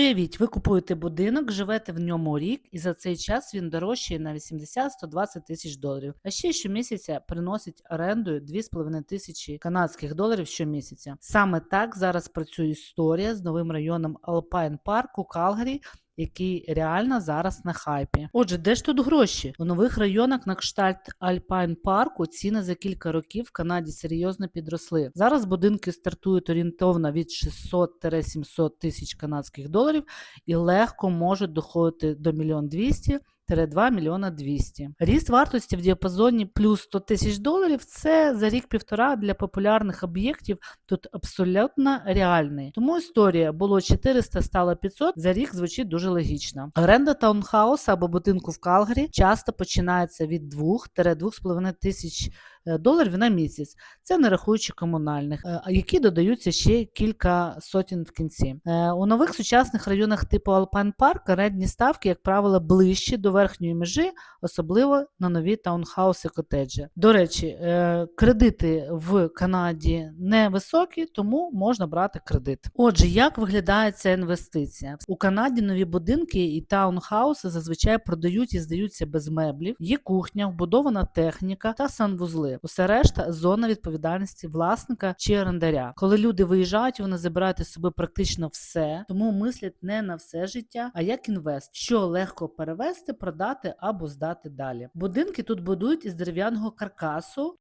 Уявіть, ви купуєте будинок, живете в ньому рік, і за цей час він дорожчає на 80-120 тисяч доларів. А ще щомісяця приносить орендою 2,5 тисячі канадських доларів щомісяця. Саме так зараз працює історія з новим районом Alpine Park у Калгарі, який реально зараз на хайпі. Отже, де ж тут гроші? У нових районах на кштальт Альпайн парку ціни за кілька років в Канаді серйозно підросли. Зараз будинки стартують орієнтовно від 600-700 тисяч канадських доларів і легко можуть доходити до 1 200 2 мільйона 200. Ріст вартості в діапазоні плюс 100 тисяч доларів це за рік-півтора для популярних об'єктів тут абсолютно реальний. Тому історія було 400, стало 500, за рік звучить дуже логічно. Оренда таунхауса або будинку в Калгарі часто починається від 2-2,5 тисяч доларів на місяць. Це не рахуючи комунальних, е, які додаються ще кілька сотень в кінці. Е, У нових сучасних районах типу Alpine Park орендні ставки, як правило, ближчі до верхньої межі, особливо на нові таунхауси котеджі. До речі, е, кредити в Канаді невисокі, тому можна брати кредит. Отже, як виглядає ця інвестиція? У Канаді нові будинки і таунхауси зазвичай продають і здаються без меблів. Є кухня, вбудована техніка та санвузли. Усе решта зона відповідальності власника чи орендаря. Коли люди виїжджають, вони забирають із собою практично все, тому мислять не на все життя, а як інвест, що легко перевести, продати або здати далі. Будинки тут будують із дерев'яного каркасу.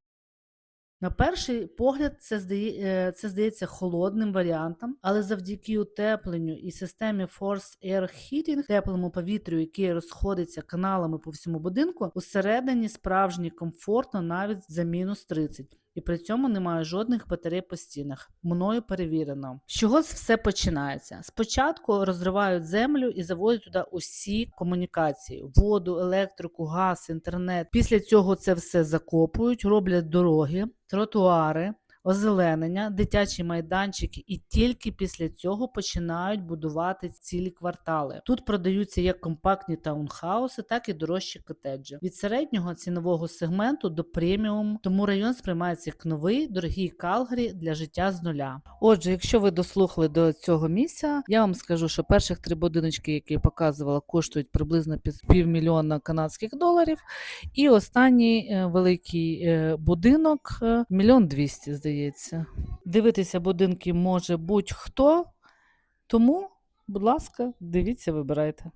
На перший погляд, це здає, е, це здається холодним варіантом, але завдяки утепленню і системі Force Air Heating, теплому повітрю, яке розходиться каналами по всьому будинку, усередині справжній комфортно навіть за мінус 30. І при цьому немає жодних батарей по стінах. Мною перевірено. З чого все починається? Спочатку розривають землю і заводять туди усі комунікації: воду, електрику, газ, інтернет. Після цього це все закопують, роблять дороги, тротуари. Озеленення, дитячі майданчики, і тільки після цього починають будувати цілі квартали. Тут продаються як компактні таунхауси, так і дорожчі котеджі. Від середнього цінового сегменту до преміум, тому район сприймається як новий, дорогий Калгарі для життя з нуля. Отже, якщо ви дослухали до цього місця, я вам скажу, що перших три будиночки, які я показувала, коштують приблизно півмільйона канадських доларів. І останній е, великий е, будинок е, мільйон двісті, здається. Дивитися будинки може будь-хто, тому, будь ласка, дивіться, вибирайте.